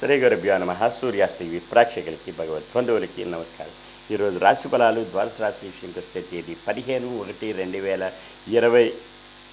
శ్రీ గురుభ్యో నమ సూర్యాష్టమి ప్రేక్షకులకి భగవద్బంధువులకి నమస్కారం. ఈరోజు రాశి ఫలాలు ద్వాదశ రాశి విషయంకి వస్తే తేదీ పదిహేను ఒకటి రెండు వేల ఇరవై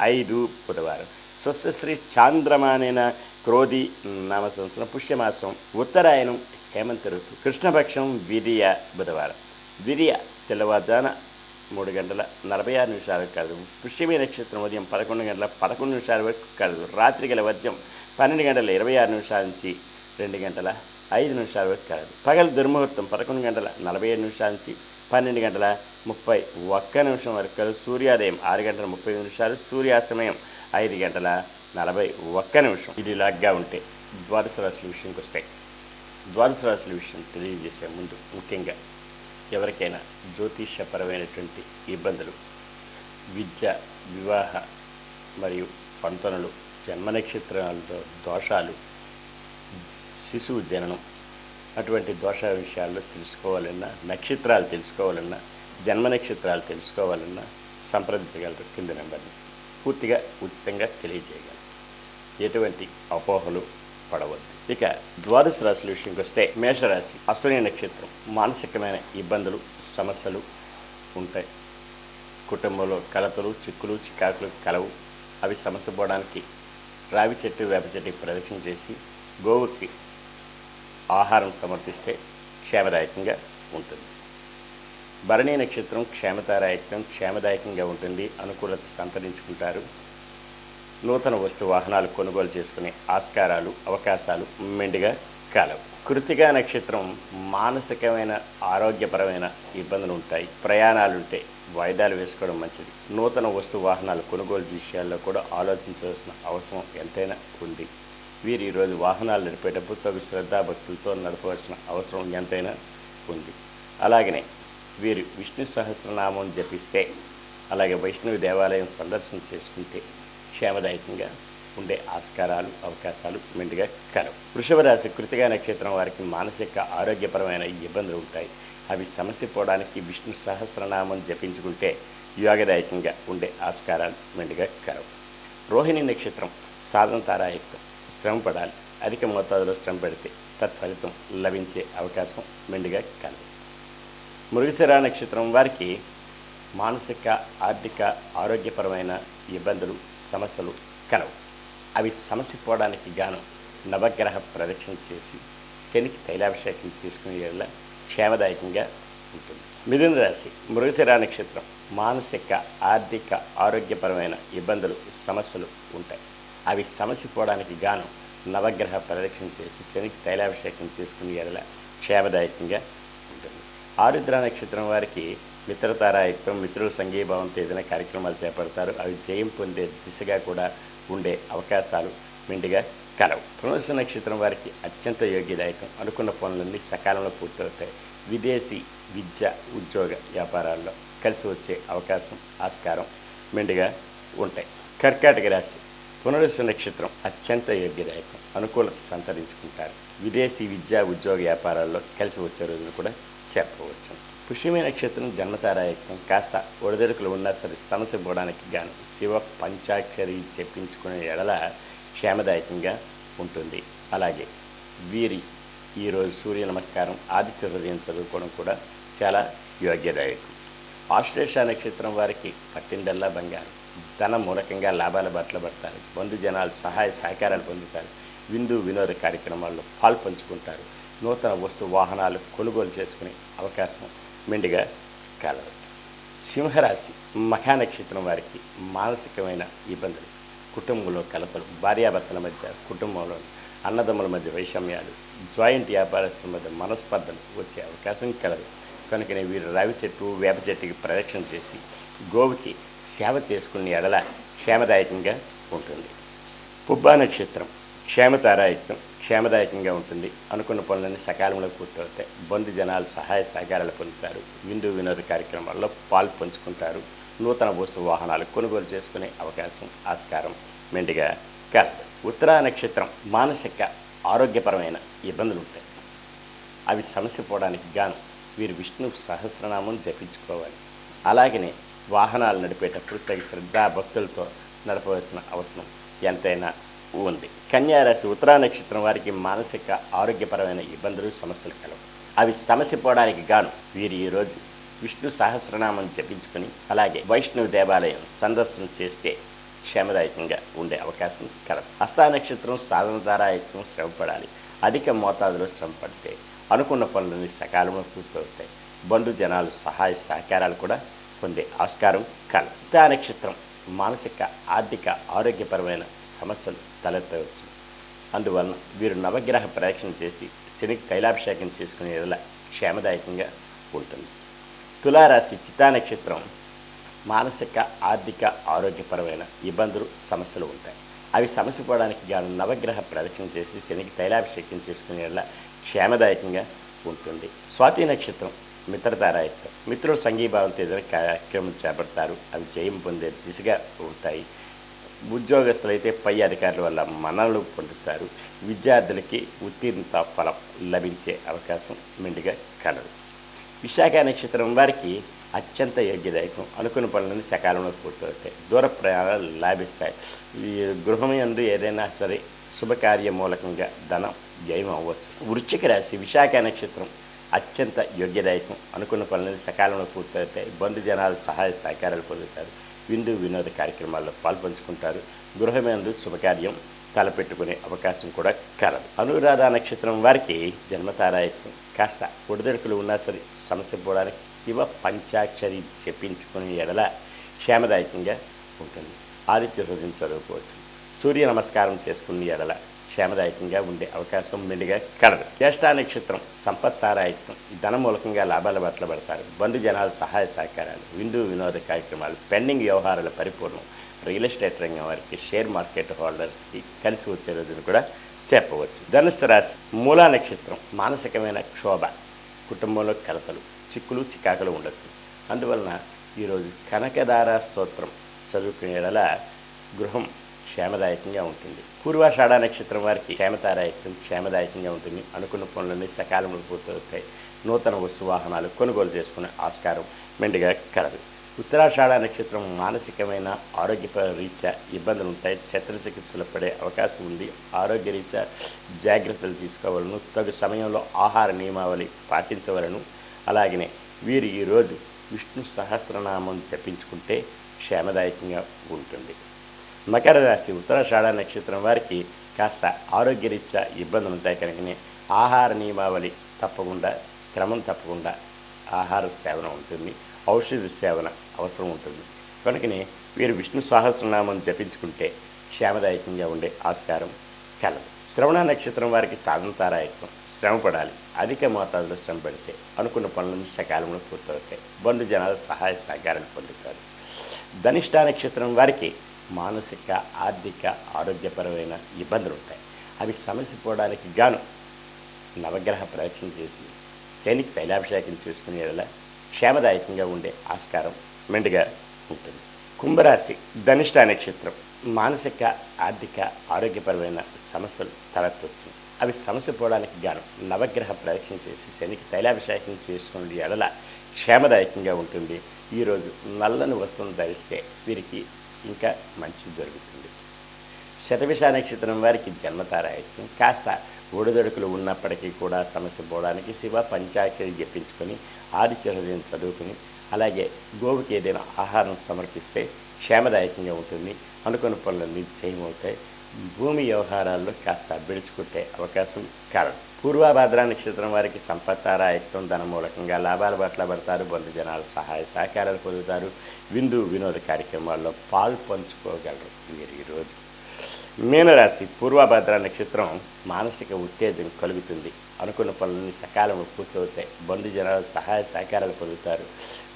ఐదు బుధవారం. స్వస్యశ్రీ చాంద్రమానైన క్రోధి నామ సంవత్సరం పుష్యమాసం ఉత్తరాయణం హేమంత ఋతు కృష్ణపక్షం విరియ బుధవారం. విరియ తెల్లవారుజాన మూడు గంటల నలభై ఆరు నిమిషాలకు కలదు. పుష్యమి నక్షత్రం ఉదయం పదకొండు గంటల పదకొండు నిమిషాల వరకు కలదు. రాత్రి గల వర్జం పన్నెండు గంటల ఇరవై ఆరు నిమిషాల నుంచి రెండు గంటల ఐదు నిమిషాల వరకు కలదు పగలు దుర్ముహూర్తం పదకొండు గంటల నలభై ఏడు నిమిషాల నుంచి పన్నెండు గంటల ముప్పై ఒక్క నిమిషం వరకు కలదు సూర్యోదయం ఆరు గంటల ముప్పై నిమిషాలు సూర్యాస్తమయం ఐదు గంటల నలభై ఒక్క నిమిషం. ఇది లాగ్గా ఉంటే ద్వాదశ రాశుల విషయంకి వస్తాయి ద్వాదశ రాశుల విషయం తెలియజేసే ముందు ముఖ్యంగా ఎవరికైనా జ్యోతిష్యపరమైనటువంటి ఇబ్బందులు విద్య వివాహ మరియు పంతనలు జన్మ నక్షత్రాలతో దోషాలు శిశువు జననం. అటువంటి దోష విషయాల్లో తెలుసుకోవాలన్నా నక్షత్రాలు తెలుసుకోవాలన్నా జన్మ నక్షత్రాలు తెలుసుకోవాలన్నా సంప్రదించగలరు కింద నెంబర్ని. పూర్తిగా ఉచితంగా తెలియజేయగలరు. ఎటువంటి అపోహలు పడవద్దు. ఇక ద్వాదశ రాశుల విషయంకి వస్తే మేషరాశి అశ్విని నక్షత్రం మానసికమైన ఇబ్బందులు సమస్యలు ఉంటాయి. కుటుంబంలో కలతలు చిక్కులు చికాకులు కలవు. అవి సమస్య పోవడానికి రావి చెట్టు వేప చెట్టు ప్రదక్షిణ చేసి గోవుకి ఆహారం సమర్పిస్తే క్షేమదాయకంగా ఉంటుంది. భరణి నక్షత్రం క్షేమతారాయకం క్షేమదాయకంగా ఉంటుంది అనుకూలత సంతరించుకుంటారు. నూతన వస్తు వాహనాలు కొనుగోలు చేసుకునే ఆస్కారాలు అవకాశాలు మెండుగా కాలవు. కృతిగా నక్షత్రం మానసికమైన ఆరోగ్యపరమైన ఇబ్బందులు ఉంటాయి. ప్రయాణాలు ఉంటే వాయిదాలు వేసుకోవడం మంచిది. నూతన వస్తు వాహనాలు కొనుగోలు విషయాల్లో కూడా ఆలోచించవలసిన అవసరం ఎంతైనా ఉంది. వీరు ఈరోజు వాహనాలు నడిపేటప్పుడు తగు శ్రద్ధాభక్తులతో నడపవలసిన అవసరం ఎంతైనా ఉంది. అలాగనే వీరు విష్ణు సహస్రనామం జపిస్తే అలాగే వైష్ణవి దేవాలయం సందర్శన చేసుకుంటే క్షేమదాయకంగా ఉండే ఆస్కారాలు అవకాశాలు మెండుగా కలవు. వృషభ రాశి కృతిగా నక్షత్రం వారికి మానసిక ఆరోగ్యపరమైన ఇబ్బందులు ఉంటాయి. అవి సమస్య పోవడానికి విష్ణు సహస్రనామం జపించుకుంటే యోగదాయకంగా ఉండే ఆస్కారాలు మెండుగా కలవు. రోహిణి నక్షత్రం సాధన తారాయుక్తం. శ్రమ పడాలి అధిక మోతాదులో శ్రమ పెడితే తత్ఫలితం లభించే అవకాశం మెండుగా కలదు. మృగశిర నక్షత్రం వారికి మానసిక ఆర్థిక ఆరోగ్యపరమైన ఇబ్బందులు సమస్యలు కలవు. అవి సమస్య పోవడానికి గాను నవగ్రహ ప్రదక్షిణ చేసి శనికి తైలాభిషేకం చేసుకునే వల్ల క్షేమదాయకంగా ఉంటుంది. మిథున రాశి మృగశిర నక్షత్రం మానసిక ఆర్థిక ఆరోగ్యపరమైన ఇబ్బందులు సమస్యలు ఉంటాయి. అవి సమస్య పోవడానికి గాను నవగ్రహ ప్రదక్షిణ చేసి శనికి తైలాభిషేకం చేసుకునే ఎడల క్షేమదాయకంగా ఉంటుంది. ఆరుద్ర నక్షత్రం వారికి మిత్రతారాయత్వం మిత్రుల సంఘీభావంతో ఏదైనా కార్యక్రమాలు చేపడతారు. అవి జయం పొందే దిశగా కూడా ఉండే అవకాశాలు మెండుగా కలవు. పునర్స నక్షత్రం వారికి అత్యంత యోగ్యదాయకం. అనుకున్న పనులన్నీ సకాలంలో పూర్తవుతాయి. విదేశీ విద్య ఉద్యోగ వ్యాపారాల్లో కలిసి వచ్చే అవకాశం ఆస్కారం మెండుగా ఉంటాయి. కర్కాటక రాశి పునరుస నక్షత్రం అత్యంత యోగ్యదాయకం. అనుకూలత సంతరించుకుంటారు. విదేశీ విద్యా ఉద్యోగ వ్యాపారాల్లో కలిసి వచ్చే రోజులు కూడా చెప్పవచ్చు పుష్యమి నక్షత్రం జన్మతారాయకం కాస్త ఒడిదొడుకులు ఉన్నా సరే సమస్య పోవడానికి గాను శివ పంచాక్షరి చెప్పించుకునే ఎడల క్షేమదాయకంగా ఉంటుంది. అలాగే వీరి ఈరోజు సూర్య నమస్కారం ఆదిత్య హృదయం చదువుకోవడం కూడా చాలా యోగ్యదాయకం. ఆశ్లేష నక్షత్రం వారికి పట్టిందల్లా బంగారం. ధన మూలకంగా లాభాల బాటలు పడతారు. బంధు జనాలు సహాయ సహకారాలు పొందుతారు. విందు వినోద కార్యక్రమాల్లో పాల్పంచుకుంటారు నూతన వస్తు వాహనాలు కొనుగోలు చేసుకునే అవకాశం మెండుగా కలదు సింహరాశి మఖా నక్షత్రం వారికి మానసికమైన ఇబ్బందులు. కుటుంబంలో కలపలు భార్యాభర్తల మధ్య కుటుంబంలో అన్నదమ్ముల మధ్య వైషమ్యాలు జాయింట్ వ్యాపారస్తుల మధ్య మనస్పర్ధలు వచ్చే అవకాశం కలదు. కనుకనే వీరు రావి చెట్టు వేప చెట్టుకి ప్రదక్షిణ చేసి గోవుకి సేవ చేసుకునే ఎడల క్షేమదాయకంగా ఉంటుంది. పుబ్బా నక్షత్రం క్షేమతారాయుక్తం క్షేమదాయకంగా ఉంటుంది. అనుకున్న పనులన్నీ సకాలంలో పూర్తవుతాయి. బంధు జనాలు సహాయ సహకారాలు పొందుతారు. విందు వినోద కార్యక్రమాల్లో పాలు పంచుకుంటారు. నూతన వస్తు వాహనాలు కొనుగోలు చేసుకునే అవకాశం ఆస్కారం మెండుగా కలదు. ఉత్తరా నక్షత్రం మానసిక ఆరోగ్యపరమైన ఇబ్బందులు ఉంటాయి. అవి సమస్య పోవడానికి గాను వీరు విష్ణు సహస్రనామం జపించుకోవాలి. అలాగనే వాహనాలు నడిపేటప్పుడు తగి శ్రద్ధా భక్తులతో నడపవలసిన అవసరం ఎంతైనా ఉంది. కన్యారాశి ఉత్తరా నక్షత్రం వారికి మానసిక ఆరోగ్యపరమైన ఇబ్బందులు సమస్యలు కలవు. అవి సమస్య పోవడానికి గాను వీరు ఈరోజు విష్ణు సహస్రనామం జపించుకొని అలాగే వైష్ణవ దేవాలయం సందర్శన చేస్తే క్షేమదాయకంగా ఉండే అవకాశం కలదు. హస్తా నక్షత్రం సాధన ద్వారాయత్నం శ్రమపడాలి అధిక మోతాదులో శ్రమ పడితే అనుకున్న పనులని సకాలంలో పూర్తవుతాయి. బంధు జనాలు సహాయ సహకారాలు కూడా పొందే ఆస్కారం కలదు ఉత్తా నక్షత్రం మానసిక ఆర్థిక ఆరోగ్యపరమైన సమస్యలు తలెత్తవచ్చు. అందువలన వీరు నవగ్రహ ప్రదక్షిణ చేసి శని తైలాభిషేకం చేసుకునే ఎడల క్షేమదాయకంగా ఉంటుంది. తులారాశి చిత్తా నక్షత్రం మానసిక ఆర్థిక ఆరోగ్యపరమైన ఇబ్బందులు సమస్యలు ఉంటాయి. అవి సమస్య పోవడానికి గాను నవగ్రహ ప్రదక్షిణ చేసి శనికి తైలాభిషేకం చేసుకునే ఎడల క్షేమదాయకంగా ఉంటుంది. స్వాతి నక్షత్రం మిత్రతారాయత్వం మిత్రులు సంఘీభావంతో ఏదైనా కార్యక్రమం చేపడతారు అవి జయం పొందే దిశగా ఉంటాయి. ఉద్యోగస్తులైతే పై అధికారుల వల్ల మనలు పొందుతారు. విద్యార్థులకి ఉత్తీర్ణత ఫలం లభించే అవకాశం మెండుగా కలదు. విశాఖ నక్షత్రం వారికి అత్యంత యోగ్యదాయకం. అనుకున్న పనులను సకాలంలో పూర్తవుతాయి. దూర ప్రయాణాలు లాభిస్తాయి. ఈ గృహం యందు ఏదైనా సరే శుభకార్య మూలకంగా ధనం జయం అవ్వచ్చు. వృశ్చిక రాశి విశాఖ నక్షత్రం అత్యంత యోగ్యదాయకం. అనుకున్న పనులను సకాలంలో పూర్తవుతాయి బంధు జనాలు సహాయ సహకారాలు పొందుతారు. విందు వినోద కార్యక్రమాల్లో పాల్పంచుకుంటారు. గృహమేందు శుభకార్యం తలపెట్టుకునే అవకాశం కూడా కలదు. అనురాధ నక్షత్రం వారికి జన్మతారాయత్వం. కాస్త ఒడిదొడుకులు ఉన్నా సరే సమస్య పోవడానికి శివ పంచాక్షరి చెప్పించుకునే ఎడల క్షేమదాయకంగా ఉంటుంది. ఆదిత్య హృదయం చదువుకోవచ్చు. సూర్య నమస్కారం చేసుకునే ఎడల క్షేమదాయకంగా ఉండే అవకాశం మెండుగా కలదు. జ్యేష్ఠ నక్షత్రం సంపత్తారాయత్వం ధన మూలకంగా లాభాల పడతారు. బంధు జనాల సహాయ సహకారాలు విందు వినోద కార్యక్రమాలు పెండింగ్ వ్యవహారాల పరిపూర్ణం రియల్ ఎస్టేట్ రంగం వారికి షేర్ మార్కెట్ హోల్డర్స్కి కలిసి వచ్చే రోజును కూడా చెప్పవచ్చు. ధనుస్సు రాశి మూలా నక్షత్రం మానసికమైన క్షోభ కుటుంబంలో కలతలు చిక్కులు చికాకులు ఉండొచ్చు. అందువలన ఈరోజు కనకదార స్తోత్రం చదువుకునేలా గృహం క్షేమదాయకంగా ఉంటుంది. పూర్వాషాఢ నక్షత్రం వారికి క్షేమతారాయకం క్షేమదాయకంగా ఉంటుంది. అనుకున్న పనులన్నీ సకాలంలో పూర్తవుతాయి. నూతన వస్తు వాహనాలు కొనుగోలు చేసుకునే ఆస్కారం మెండుగా కలదు. ఉత్తరాషాఢ నక్షత్రం మానసికమైన ఆరోగ్య రీత్యా ఇబ్బందులు ఉంటాయి. చికిత్సలు పడే అవకాశం ఉంది. ఆరోగ్య రీత్యా జాగ్రత్తలు తీసుకోవాలను తగు సమయంలో ఆహార నియమావళి పాటించవలను. అలాగనే వీరు ఈరోజు విష్ణు సహస్రనామం జపించుకుంటే క్షేమదాయకంగా ఉంటుంది. మకర రాశి ఉత్తరాషాఢ నక్షత్రం వారికి కాస్త ఆరోగ్యరీత్యా ఇబ్బందులు ఉంటాయి కనుకనే ఆహార నియమావళి తప్పకుండా క్రమం తప్పకుండా ఆహార సేవన ఉంటుంది ఔషధ సేవన అవసరం ఉంటుంది. కనుకనే వీరు విష్ణు సహస్రనామం జపించుకుంటే క్షేమదాయకంగా ఉండే ఆస్కారం కలదు. శ్రవణ నక్షత్రం వారికి సాధనతారాయకం శ్రమ పడాలి అధిక మోతాదులో శ్రమ పెడితే అనుకున్న పనులను సకాలంలో పూర్తవుతాయి. బంధు జనాలు సహాయ సహకారాలు పొందుతారు. ధనిష్ట నక్షత్రం వారికి మానసిక ఆర్థిక ఆరోగ్యపరమైన ఇబ్బందులు ఉంటాయి అవి సమస్య పోవడానికి గాను నవగ్రహ ప్రదక్షిణ చేసి శనికి తైలాభిషేకం చేసుకునేలా క్షేమదాయకంగా ఉండే ఆస్కారం మెండుగా ఉంటుంది. కుంభరాశి ధనిష్ట నక్షత్రం మానసిక ఆర్థిక ఆరోగ్యపరమైన సమస్యలు తలెత్తవచ్చు అవి సమస్య పోవడానికి గాను నవగ్రహ ప్రదక్షిణ చేసి శనికి తైలాభిషేకం చేసుకునే ఎడల క్షేమదాయకంగా ఉంటుంది. ఈరోజు నల్లని వస్తువులు ధరిస్తే వీరికి ఇంకా మంచి జరుగుతుంది. శతవిష నక్షత్రం వారికి జన్మతారాయత్వం కాస్త ఒడిదొడుకులు ఉన్నప్పటికీ కూడా సమస్య పోవడానికి శివ పంచాక్షరి జపించుకొని ఆదిత్య హృదయం చదువుకుని అలాగే గోవుకి ఏదైనా ఆహారం సమర్పిస్తే క్షేమదాయకంగా ఉంటుంది. అనుకున్న పనులు నిశ్చయం అవుతాయి భూమి వ్యవహారాల్లో కాస్త బిడుచుకుంటే అవకాశం కలదు పూర్వాభాద్ర నక్షత్రం వారికి సంపత్తారాయత్వం ధన మూలకంగా లాభాల పట్ల పడతారు బంధు జనాలు సహాయ సహకారాలు పొందుతారు విందు వినోద కార్యక్రమాల్లో పాలు పంచుకోగలరు. మీరు ఈరోజు మీనరాశి పూర్వభద్ర నక్షత్రం మానసిక ఉత్తేజం కలుగుతుంది. అనుకున్న పనులన్నీ సకాలంలో పూర్తవుతాయి. బంధు జనాలు సహాయ సహకారాలు పొందుతారు.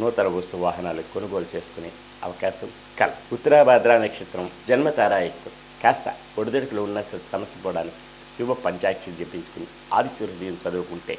నూతన వస్తు వాహనాలు కొనుగోలు చేసుకునే అవకాశం కల ఉత్తరాభద్ర నక్షత్రం జన్మతారాయత్వం. కాస్త ఒడిదొడుకులు ఉన్న సమస్య పోవడానికి శివ పంచాక్షి జపించుకుని ఆదిత్య హృదయం చదువుకుంటే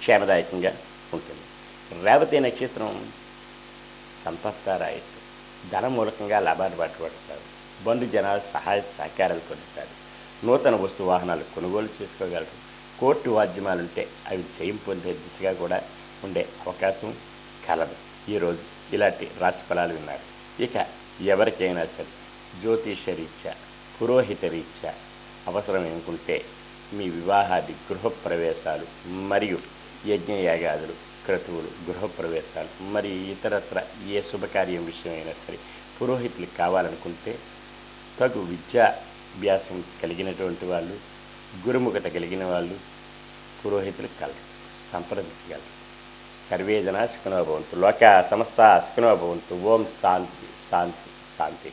క్షేమదాయకంగా ఉంటుంది. రేవతి నక్షత్రం సంపత్తారాయత్వం ధన మూలకంగా లాభాలు పట్టుబడతారు. బంధు జనాలు సహాయ సహకారాలు పొందుతారు. నూతన వస్తు వాహనాలు కొనుగోలు చేసుకోగలరు. కోర్టు వాద్యమాలుంటే అవి జయం పొందే దిశగా కూడా ఉండే అవకాశం కలదు. ఈరోజు ఇలాంటి రాశి ఫలాలు విన్నారు. ఇక ఎవరికైనా సరే జ్యోతిష రీత్యా పురోహిత రీత్యా అవసరం ఏమికుంటే మీ వివాహాది గృహప్రవేశాలు మరియు యజ్ఞయాగాదులు క్రతువులు గృహప్రవేశాలు మరియు ఇతరత్ర ఏ శుభకార్యం విషయమైనా సరే పురోహితులు కావాలనుకుంటే తగు విద్యాభ్యాసం కలిగినటువంటి వాళ్ళు గురుముఖత కలిగిన వాళ్ళు పురోహితులు కలరు సంప్రదించగలరు. సర్వే జనా సుఖనోభవంతు లోక సమస్త సుఖనోభవంతు ఓం శాంతి శాంతి శాంతి.